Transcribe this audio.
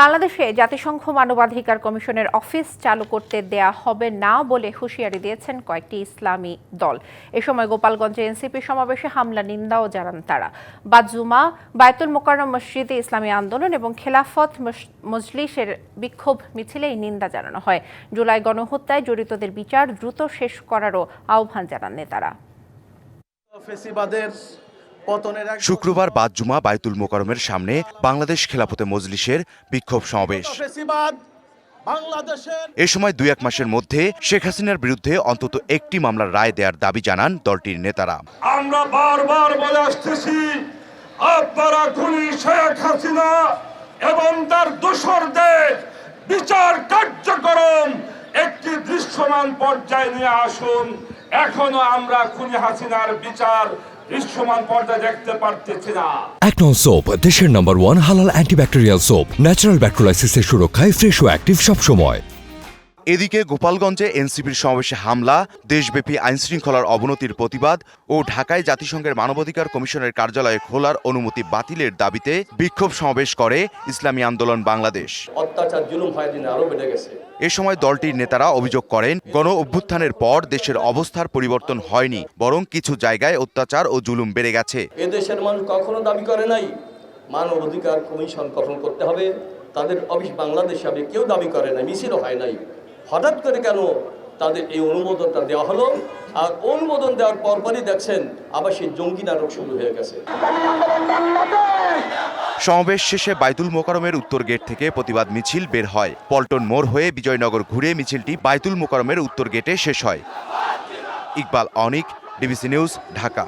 বাংলাদেশে জাতিসংঘ মানবাধিকার কমিশনের অফিস চালু করতে দেয়া হবে না বলে হুঁশিয়ারি দিয়েছেন কয়েকটি ইসলামী দল। এ সময় গোপালগঞ্জে এনসিপি সমাবেশে হামলা, নিন্দাও জানান তারা। বাজুমা বায়তুল মোকাররম মসজিদে ইসলামী আন্দোলন এবং খেলাফত মজলিসের বিক্ষোভ মিছিলে এই নিন্দা জানানো হয়। জুলাই গণহত্যায় জড়িতদের বিচার দ্রুত শেষ করারও আহ্বান জানান নেতারা। শুক্রবার বাদ জুমা বায়তুল মোকারমের সামনে বাংলাদেশ খেলাফতে মজলিসের বিক্ষোভ সমাবেশ। এ সময় দুই এক মাসের মধ্যে শেখ হাসিনার বিরুদ্ধে অন্তত একটি মামলার রায় দেওয়ার দাবি জানান দলটির নেতারা। আমরা বারবার বলে আসতেছি আপনারা খুনি শেখ হাসিনা এবং তার দোসরদের বিচার কার্যক্রম একটি দৃশ্যমান পর্যায়ে নিয়ে আসুন। এখনও আমরা খুনি হাসিনার বিচার দৃশ্যমান পর্যায়ে দেখতে পারতেছি না। অ্যাকনন সোপ দেশের নাম্বার ওয়ান হালাল অ্যান্টিব্যাকটেরিয়াল সোপ ন্যাচারাল ব্যাকটেরিয়ালাইসিসের সুরক্ষায় ফ্রেশ ও অ্যাক্টিভ সবসময়। এদিকে গোপালগঞ্জে এনসিপির সমাবেশে হামলা দেশব্যাপী আইনশৃঙ্খলার অবনতির প্রতিবাদ ও ঢাকায় জাতিসংঘের মানবাধিকার কমিশনের কার্যালয়ে খোলার অনুমতি বাতিলের দাবিতে বিক্ষোভ সমাবেশ করে ইসলামী আন্দোলন বাংলাদেশ। অত্যাচার জুলুম আরও বেড়ে গেছে। এ সময় দলটির নেতারা অভিযোগ করেন গণ অভ্যুত্থানের পর দেশের অবস্থার পরিবর্তন হয়নি বরং কিছু জায়গায় অত্যাচার ও জুলুম বেড়ে গেছে। এ দেশের মানুষ কখনো দাবি করে নাই মানব অধিকার কমিশন গঠন করতে হবে তাদের অফিস বাংলাদেশে হবে কেউ দাবি করে নাই মিছিলও হয় নাই। হঠাৎ করে কেন তাদের এই অনুমোদনটা দেওয়া হলো? আর অনুমোদন দেওয়ার পরপরই দেখছেন আবার সেই জঙ্গি নাটক শুরু হয়ে গেছে। সমাবেশ শেষে বাইতুল মোকারমের উত্তর গেট থেকে প্রতিবাদ মিছিল বের হয়। পল্টন মোড় হয়ে বিজয়নগর ঘুরে মিছিলটি বাইতুল মোকারমের উত্তর গেটে শেষ হয়। Iqbal Anik DBC news, Dhaka.